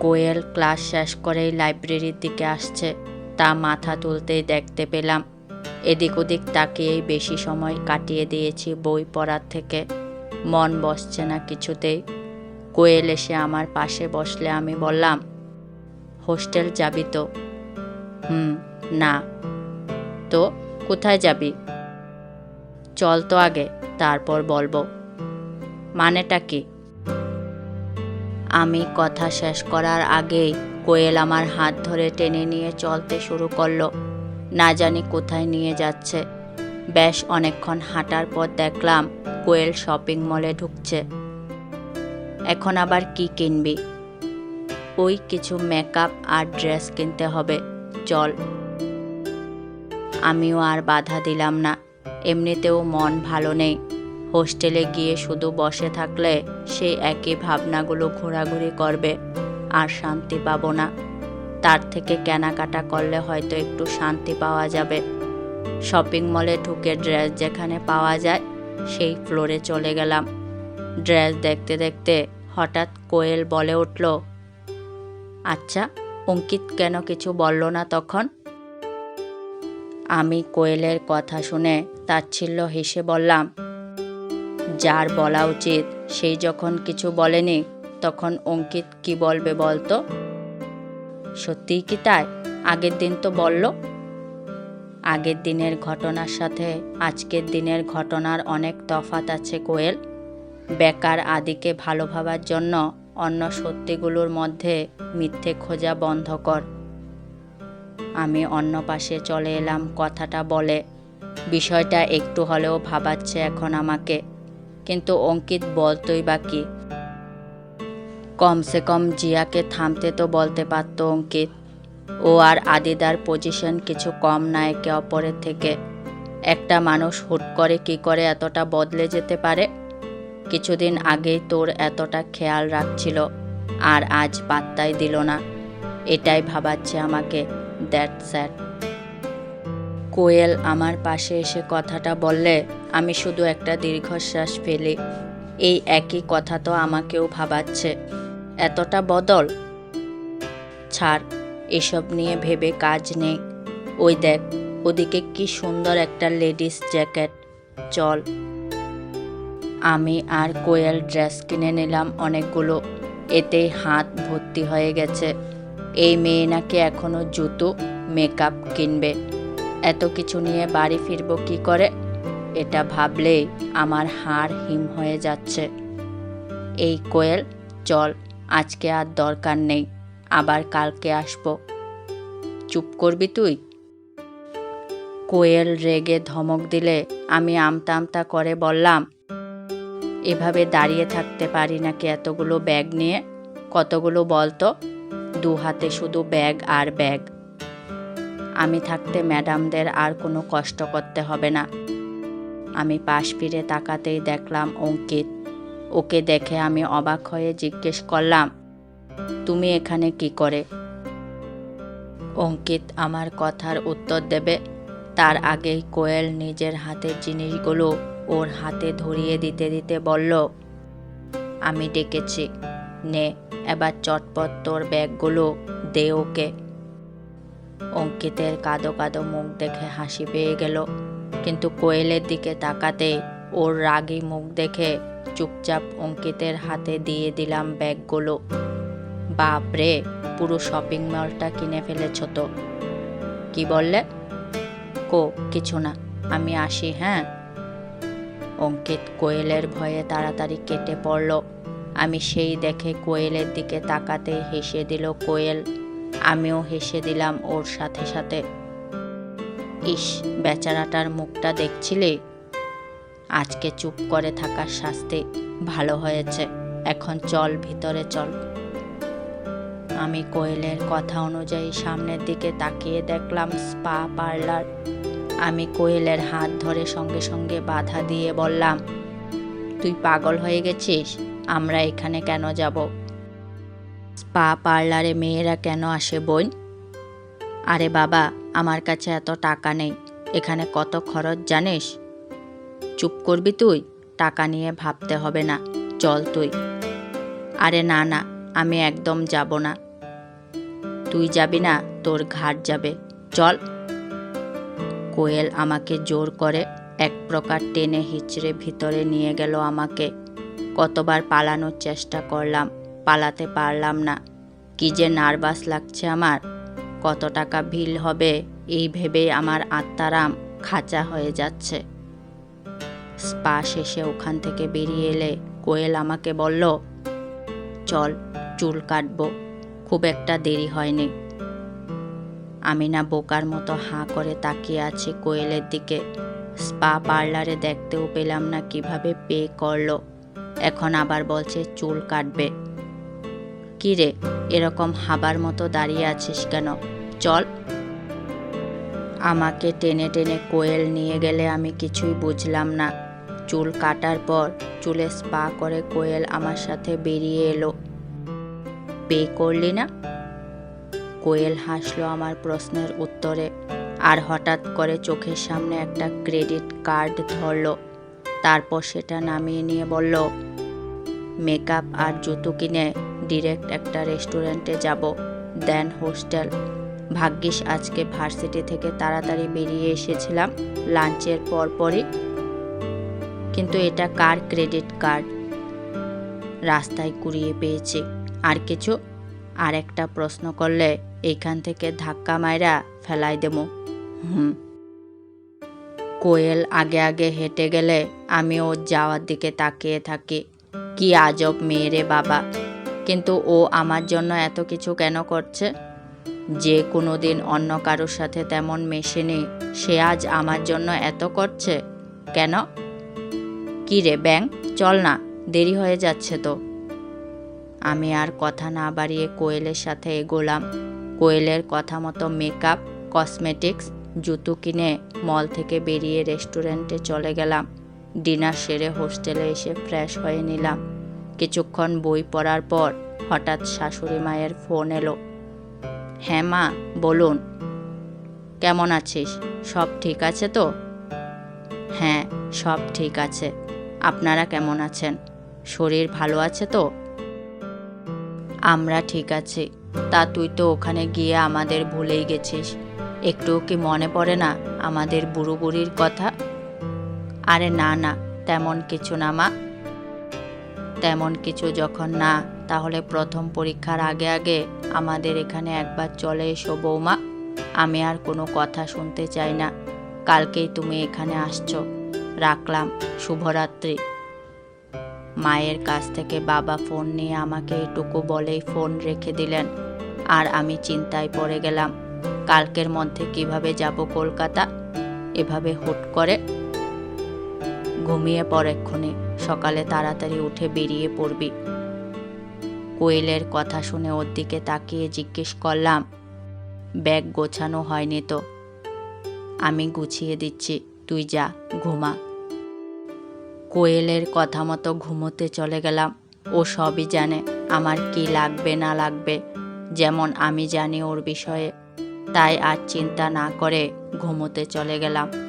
কোয়েল class শেষ করেই লাইব্রেরির দিকে আসছে। তা মাথা তুলতেই দেখতে পেলাম। এদিক ওদিক তাকিয়েই বেশি সময় কাটিয়ে দিয়েছি বই পড়ার থেকে। মন বসছে না কিছুতেই। কোয়েল এসে আমার পাশে বসলে আমি বললাম, হোস্টেল যাবি তো? হুম, না। তো, কোথায় যাবি? চল তো আগে, তারপর বলব। মানেটা কি? আমি কথা শেষ করার আগেই কোয়েল আমার হাত ধরে টেনে নিয়ে চলতে শুরু করল। না জানি কোথায় নিয়ে যাচ্ছে। বেশ অনেকক্ষণ হাঁটার পর দেখলাম কোয়েল শপিং মলে ঢুকছে। এখন আবার কি কিনবি? ওই কিছু মেকআপ আর ড্রেস কিনতে হবে। চল। আমিও আর বাধা দিলাম না। এমনিতেও মন ভালো নেই। হোস্টেলে গিয়ে শুধু বসে থাকলে সেই একই ভাবনাগুলো ঘোরাঘুরি করবে, আর শান্তি পাবো না। তার থেকে কেনাকাটা করলে হয়তো একটু শান্তি পাওয়া যাবে। শপিং মলে ঢুকে ড্রেস যেখানে পাওয়া যায়, সেই ফ্লোরে চলে গেলাম। ড্রেস দেখতে দেখতে হঠাৎ কোয়েল বলে উঠল আচ্ছা অঙ্কিত কেন কিছু বলল না তখন? আমি কোয়েলের কথা শুনে তাচ্ছিল্য হেসে বললাম যার বলা উচিত সেই যখন কিছু বলেনি, তখন অঙ্কিত কি বলবে বলতো? সত্যিই কি তাই? আগের দিন তো বলল। আগের দিনের ঘটনার সাথে আজকের দিনের ঘটনার অনেক তফাত আছে কোয়েল। বেকার আদিকে ভালো ভাবার জন্য অন্য সত্যিগুলোর মধ্যে মিথ্যে খোঁজা বন্ধ কর। আমি অন্য পাশে চলে এলাম কথাটা বলে। বিষয়টা একটু হলেও ভাবাচ্ছে এখন আমাকে। কিন্তু অঙ্কিত বলতোই বা কি? কমসে কম জিয়াকে থামতে তো বলতে পারত অঙ্কিত। ও আর আদিদার পজিশন কিছু কম না একে অপরের থেকে। একটা মানুষ হুট করে কি করে এতটা বদলে যেতে পারে? কিছুদিন আগেই তোর এতটা খেয়াল রাখছিল, আর আজ পাত্তাই দিল না। এটাই ভাবাচ্ছে আমাকে দ্যাট স্যাট কোয়েল আমার পাশে এসে কথাটা বললে, আমি শুধু একটা দীর্ঘশ্বাস ফেলি। এই একই কথা তো আমাকেও ভাবাচ্ছে। এতটা বদল? ছাড়, এসব নিয়ে ভেবে কাজ নেই। ওই দেখ, ওদিকে কি সুন্দর একটা লেডিস জ্যাকেট। চল। আমি আর কোয়েল ড্রেস কিনে নিলাম অনেকগুলো। এতেই হাত ভর্তি হয়ে গেছে। এই মেয়ে নাকি এখনও জুতো, মেকআপ কিনবে। এত কিছু নিয়ে বাড়ি ফিরবো কি করে? এটা ভাবলেই আমার হাড় হিম হয়ে যাচ্ছে। এই কোয়েল, চল, আজকে আর দরকার নেই, আবার কালকে আসব। চুপ করবি তুই? কোয়েল রেগে ধমক দিলে আমি আমতা আমতা করে বললাম, এভাবে দাঁড়িয়ে থাকতে পারি নাকি এতগুলো ব্যাগ নিয়ে? কতগুলো বলতো? দু হাতে শুধু ব্যাগ আর ব্যাগ। আমি থাকতে ম্যাডামদের আর কোনো কষ্ট করতে হবে না। আমি পাশ ফিরে তাকাতেই দেখলাম অঙ্কিত। ওকে দেখে আমি অবাক হয়ে জিজ্ঞেস করলাম, তুমি এখানে কি করে? অঙ্কিত আমার কথার উত্তর দেবে। তার আগেই কোয়েল নিজের হাতের জিনিসগুলো ওর হাতে ধরিয়ে দিতে দিতে বলল, আমি ডেকেছি। নে, এবার চটপট তোর ব্যাগগুলো দে ওকে। অঙ্কিতের কাদো কাদো মুখ দেখে হাসি পেয়ে গেল। কিন্তু কোয়েলের দিকে তাকাতে ওর রাগী মুখ দেখে চুপচাপ অঙ্কিতের হাতে দিয়ে দিলাম ব্যাগগুলো। বাপরে পুরো শপিং মলটা কিনে ফেলেছ তো। কি বললে? কো, কিছু না, আমি আসি হ্যাঁ? অঙ্কিত কোয়েলের ভয়ে তাড়াতাড়ি কেটে পড়ল। আমি সেই দেখে কোয়েলের দিকে তাকাতে হেসে দিল কোয়েল। আমিও হেসে দিলাম ওর সাথে সাথে। ইস, বেচারাটার মুখটা দেখছিলে? আজকে চুপ করে থাকার শাস্তি ভালো হয়েছে। এখন চল ভিতরে চল। আমি কোয়েলের কথা অনুযায়ী সামনের দিকে তাকিয়ে দেখলাম স্পা পার্লার। আমি কোয়েলের হাত ধরে সঙ্গে সঙ্গে বাধা দিয়ে বললাম, তুই পাগল হয়ে গেছিস? আমরা এখানে কেন যাব? স্পা পার্লারে মেয়েরা কেন আসে বোন আরে বাবা, আমার কাছে এত টাকা নেই, এখানে কত খরচ জানিস? চুপ করবি তুই, টাকা নিয়ে ভাবতে হবে না, চল তুই। আরে না না, আমি একদম যাব না। তুই যাবি না, তোর ঘাট যাবে, চল। কোয়েল আমাকে জোর করে এক প্রকার টেনে হিচড়ে ভিতরে নিয়ে গেল আমাকে। কতবার পালানোর চেষ্টা করলাম পালাতে পারলাম না। কি যে নার্ভাস লাগছে আমার। কত টাকা বিল হবে, এই ভেবে আমার আত্মারাম খাঁচা হয়ে যাচ্ছে। স্পা শেষে ওখান থেকে বেরিয়ে এলে কোয়েল আমাকে বলল, চল, চুল কাটবো। খুব একটা দেরি হয়নি। আমি না বোকার মতো হাঁ করে তাকিয়ে আছি কোয়েলের দিকে। স্পা পার্লারে দেখতেও পেলাম না কীভাবে পে করল। এখন আবার বলছে, চুল কাটবে। কি রে এরকম হাবার মতো দাঁড়িয়ে আছিস কেন? চল। আমাকে টেনে টেনে কোয়েল নিয়ে গেলে আমি কিছুই বুঝলাম না। চুল কাটার পর চুলে স্পা করে কোয়েল আমার সাথে বেরিয়ে এলো। পে করলি না? কোয়েল হাসলো আমার প্রশ্নের উত্তরে আর হঠাৎ করে চোখের সামনে একটা ক্রেডিট কার্ড ধরলো। তারপর সেটা নামিয়ে নিয়ে বলল মেকআপ আর জুতো কিনে ডিরেক্ট একটা রেস্টুরেন্টে যাব দেন হোস্টেল ভাগ্যিস আজকে ভার্সিটি থেকে তাড়াতাড়ি বেরিয়ে এসেছিলাম লাঞ্চের পরপরই। কিন্তু এটা কার ক্রেডিট কার্ড রাস্তায় কুড়িয়ে পেয়েছি। আর কিছু? আর একটা প্রশ্ন করলে এইখান থেকে ধাক্কা মাইরা ফেলাই দেবো। হুম। কোয়েল আগে আগে হেঁটে গেলে আমি ওর যাওয়ার দিকে তাকিয়ে থাকি। কি আজব মেয়েরে বাবা। কিন্তু ও আমার জন্য এত কিছু কেন করছে? যে কোনো দিন অন্য কারোর সাথে তেমন মেশেনি, সে আজ আমার জন্য এত করছে? কেন? কি রে ব্যাং, চল না, দেরি হয়ে যাচ্ছে তো। আমি আর কথা না বাড়িয়ে কোয়েলের সাথে এগোলাম। কোয়েলের কথা মতো মেকআপ, কসমেটিক্স, জুতো কিনে মল থেকে বেরিয়ে রেস্টুরেন্টে চলে গেলাম। ডিনার সেরে হোস্টেলে এসে ফ্রেশ হয়ে নিলাম। কিছুক্ষণ বই পড়ার পর হঠাৎ শাশুড়ি মায়ের ফোন এলো। হ্যাঁ মা, বলুন। কেমন আছিস? সব ঠিক আছে তো? হ্যাঁ সব ঠিক আছে। আপনারা কেমন আছেন? শরীর ভালো আছে তো? আমরা ঠিক আছি। তা তুই তো ওখানে গিয়ে আমাদের ভুলেই গেছিস। একটুও কি মনে পড়ে না আমাদের বুড়ো বুড়ির কথা? আরে না না, তেমন কিছু না, মা। তেমন কিছু যখন না, তাহলে প্রথম পরীক্ষার আগে আগে আমাদের এখানে একবার চলে এসো বৌমা। আমি আর কোনো কথা শুনতে চাই না। কালকেই তুমি এখানে আসছো। রাখলাম। শুভরাত্রি। মায়ের কাছ থেকে বাবা ফোন নিয়ে আমাকে এটুকু বলেই ফোন রেখে দিলেন। আর আমি চিন্তায় পড়ে গেলাম, কালকের মধ্যে কীভাবে যাব কলকাতা? এভাবে হুট করে ঘুমিয়ে পড় এক্ষুনি, সকালে তাড়াতাড়ি উঠে বেরিয়ে পড়বি। কোয়েলের কথা শুনে ওর দিকে তাকিয়ে জিজ্ঞেস করলাম, ব্যাগ গোছানো হয়নি তো? আমি গুছিয়ে দিচ্ছি, তুই যা, ঘুমা। কোয়েলের কথা মতো ঘুমোতে চলে গেলাম। ও সবই জানে, আমার কি লাগবে না লাগবে, যেমন আমি জানি ওর বিষয়ে। তাই আর চিন্তা না করে ঘুমোতে চলে গেলাম।